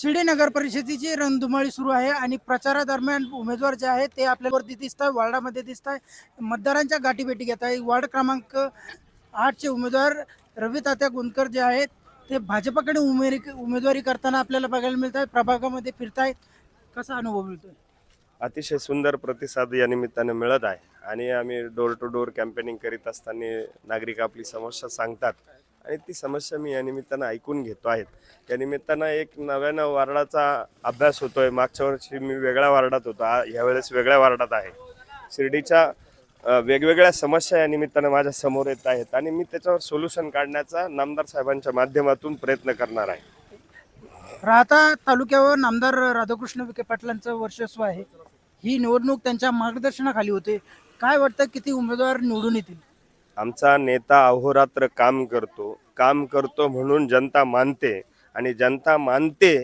शिर्डी नगर परिषदेची रणधुमाळी सुरू आहे आणि प्रचारादरम्यान उमेदवार जे आहेत ते आपल्यावरती दिसत आहे वार्डामध्ये दिसत आहे मतदारांच्या गाठीभेटी घेत आहे. वार्ड क्रमांक आठचे उमेदवार रवी तात्या गुंदकर जे आहेत ते भाजपाकडे उमेरी उमेदवारी करताना आपल्याला बघायला मिळत आहे प्रभागामध्ये फिरतायत कसा अनुभव मिळतोय? अतिशय सुंदर प्रतिसाद या निमित्ताने मिळत आहे. आणि आम्ही डोर टू डोर कॅम्पेनिंग करीत असताना नागरिक आपली समस्या सांगतात. आणि ती समस्या मी या निमित्तानं ऐकून घेतो आहेत. या निमित्तानं एक नव्यानं वार्डाचा अभ्यास होतोय. मागच्या वर्षी मी वेगळ्या वार्डात होतो. ह्यावेळेस वेगळ्या वार्डात आहे. शिर्डीच्या वेगवेगळ्या समस्या या निमित्तानं माझ्यासमोर येत आहेत आणि मी त्याच्यावर सोल्युशन काढण्याचा नामदार साहेबांच्या माध्यमातून प्रयत्न करणार आहे. राहता तालुक्यावर नामदार राधाकृष्ण विखे पाटलांचं वर्चस्व आहे. ही निवडणूक त्यांच्या मार्गदर्शनाखाली होते. काय वाटतं? किती उमेदवार निवडून येतील? आमचा नेता अहोरात्र काम करतो. काम करतो म्हणून जनता मानते. आणि जनता मानते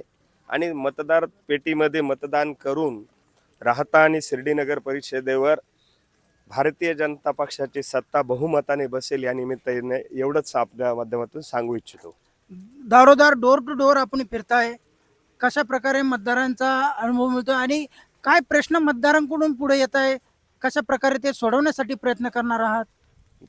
आणि मतदार पेटीमध्ये मतदान करून राहता आणि शिर्डीनगर परिषदेवर भारतीय जनता पक्षाची सत्ता बहुमताने बसेल या निमित्ताने एवढंच आपल्या माध्यमातून सांगू इच्छितो. दारोदार डोर टू डोर आपण फिरताय. कशा प्रकारे मतदारांचा अनुभव मिळतो आणि काय प्रश्न मतदारांकडून पुढे येत आहे? कशा प्रकारे ते सोडवण्यासाठी प्रयत्न करणार आहात?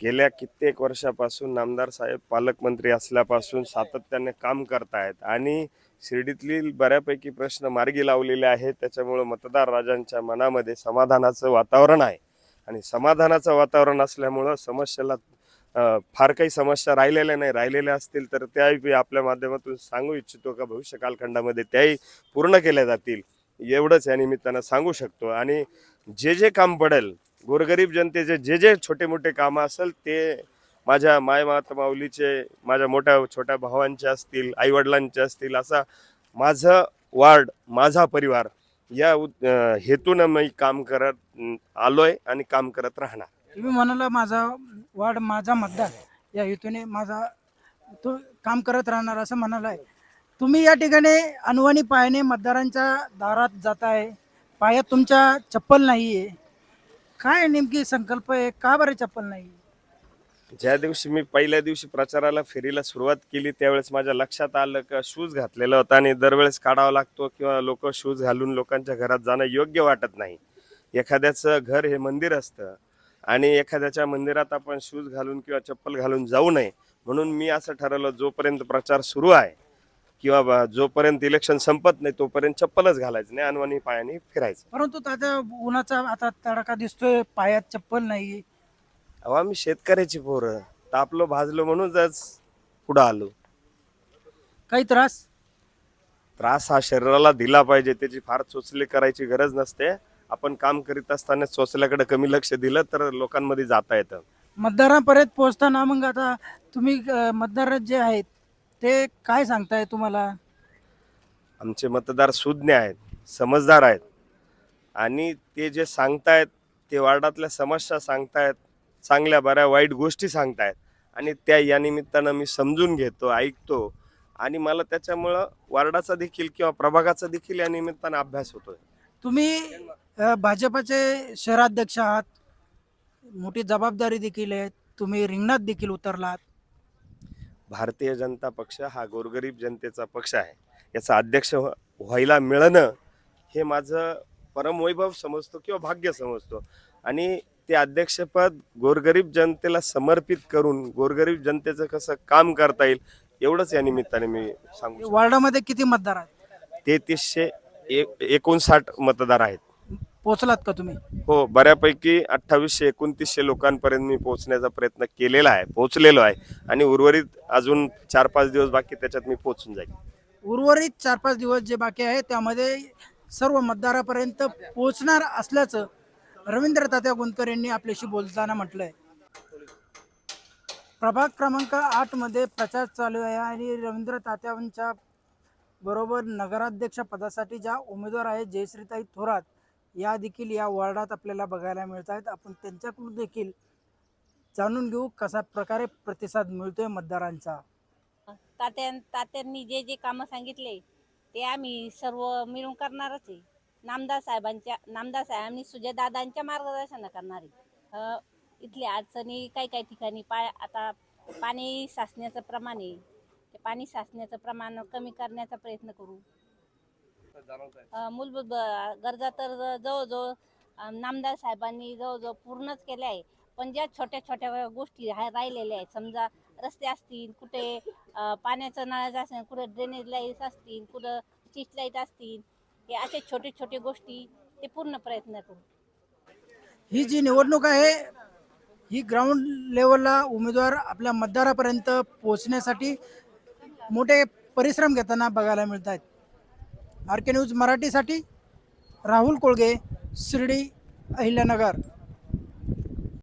गेल्या कित्येक वर्षापासून नामदार साहेब पालकमंत्री असल्यापासून सातत्याने काम करतायत आणि शिर्डीतली बऱ्यापैकी प्रश्न मार्गी लावलेले आहेत. त्याच्यामुळं मतदार राजांच्या मनामध्ये समाधानाचं वातावरण आहे. आणि समाधानाचं वातावरण असल्यामुळं समस्येला फार काही समस्या राहिलेल्या नाही. राहिलेल्या असतील तर त्याही मी आपल्या माध्यमातून सांगू इच्छितो का भविष्य कालखंडामध्ये त्याही पूर्ण केल्या जातील. एवढंच या निमित्तानं सांगू शकतो. आणि जे जे काम पडेल गोरगरीब जनतेचे जे जे छोटे मोठे कामं असेल ते माझ्या मायमात माऊलीचे माझ्या मोठ्या छोट्या भावांचे असतील आईवडिलांचे असतील असा माझं वार्ड माझा परिवार या उद- हेतून मी काम करत आलोय आणि काम करत राहणार. तुम्ही म्हणाला माझा वार्ड माझा मतदार या हेतूने माझा तो काम करत राहणार असं म्हणालाय. तुम्ही या ठिकाणी अनवाणी पायाने मतदारांच्या दारात जात आहे पायात तुमच्या चप्पल नाही आहे काय नेमकी संकल्प आहे? का बरं चप्पल नाही? ज्या दिवशी मी पहिल्या दिवशी प्रचाराला फेरीला सुरुवात केली त्यावेळेस माझ्या लक्षात आलं का शूज घातलेला होता आणि दरवेळेस काढावा लागतो किंवा लोक शूज घालून लोकांच्या घरात जाणं योग्य वाटत नाही. एखाद्याचं घर हे मंदिर असतं आणि एखाद्याच्या मंदिरात आपण शूज घालून किंवा चप्पल घालून जाऊ नये. म्हणून मी असं ठरवलं जोपर्यंत प्रचार सुरू आहे किंवा जोपर्यंत इलेक्शन संपत नाही तोपर्यंत चप्पलच घालायचं नाही अनवाणी पायाने फिरायचं. परंतु त्याच्या उन्हाचा आता तडका दिसतोय पायात चप्पल नाही. अहो आम्ही शेतकऱ्याची पोरं. तापलो भाजलो म्हणूनच पुढं आलो. काही त्रास? त्रास हा शरीराला दिला पाहिजे त्याची फार चोचले करायची गरज नसते. आपण काम करीत असताना चोचल्याकडे कमी लक्ष दिलं तर लोकांमध्ये जाता येतं. मतदारांपर्यंत पोहोचताना मग आता तुम्ही अं, मतदार जे आहेत ते काय सांगताय तुम्हाला? आमचे मतदार सुज्ञ आहेत समजदार आहेत. आणि ते जे सांगतायत ते वार्डातल्या समस्या सांगतायत चांगल्या बऱ्या वाईट गोष्टी सांगतायत. आणि त्या या निमित्तानं मी समजून घेतो ऐकतो. आणि मला त्याच्यामुळं वार्डाचा देखील किंवा प्रभागाचा देखील या निमित्तानं अभ्यास होतोय. तुम्ही अ, भाजपाचे शहराध्यक्ष आहात. मोठी जबाबदारी देखील आहे. तुम्ही रिंगणात देखील उतरलात. भारतीय जनता पक्ष हा गोरगरीब जनतेचा पक्ष आहे. याचा अध्यक्ष व्ह- व्हायला मिळणं हे माझं परमवैभव समजतो किंवा भाग्य समजतो. आणि ते अध्यक्षपद गोरगरीब जनतेला समर्पित करून गोरगरीब जनतेचं कसं काम करता येईल एवढंच या निमित्ताने मी सांगू. वार्डामध्ये किती मतदार आहेत? तेहतीसशे एक एकोणसाठ मतदार आहेत. पोहोचलात का तुम्ही? हो बऱ्यापैकी अठ्ठावीसशे एकोणतीसशे लोकांपर्यंत मी पोहोचण्याचा प्रयत्न केलेला आहे पोहोचलेलो आहे आणि उर्वरित अजून चार पाच दिवस बाकी त्याच्यात मी पोहोचून जाईल. उर्वरित चार पाच दिवस जे बाकी आहे त्यामध्ये सर्व मतदारापर्यंत पोहोचणार असल्याचं रवींद्र तात्या गुंतकर यांनी आपल्याशी बोलताना म्हटलंय. प्रभाग क्रमांक आठमध्ये प्रचार चालू आहे आणि रवींद्र तात्यांच्या बरोबर नगराध्यक्ष पदासाठी ज्या उमेदवार आहेत जयश्रीताई थोरात या देखील या वॉर्डात आपल्याला बघायला मिळत आहेत आपण त्यांच्याकडून देखील जाणून घेऊ कशा प्रकारे प्रतिसाद मिळतोय मतदारांचा. तात्यां तात्यांनी जे जे कामं सांगितले ते आम्ही सर्व मिळून करणारच आहे. नामदार साहेबांच्या नामदार साहेबांनी सुजयदादांच्या मार्गदर्शन करणार आहे. इथल्या अडचणी काही काही ठिकाणी पा आता पाणी साचण्याचं प्रमाण आहे. ते पाणी साचण्याचं प्रमाण कमी करण्याचा प्रयत्न करू. अ, मूलभूत ब- गरजा तर जवळजवळ अ, नामदार साहेबांनी जवळजवळ पूर्णच केल्या आहे. पण ज्या छोट्या छोट्या गोष्टी रा- राहिलेल्या आहेत समजा रस्ते असतील कुठे अ, पाण्याचं नळाचं असेल कुठे ड्रेनेज लाइट असतील कुठं स्ट्रीट लाइट असतील हे असे छोटे छोटे गोष्टी ते पूर्ण प्रयत्न करू ही जी निवडणूक आहे ही ग्राउंड लेवलला उमेदवार आपल्या मतदारापर्यंत पोहोचण्यासाठी मोठे परिश्रम घेताना बघायला मिळत आहेत आर के न्यूज मराठीसाठी राहुल कोळगे शिर्डी अहिल्यानगर.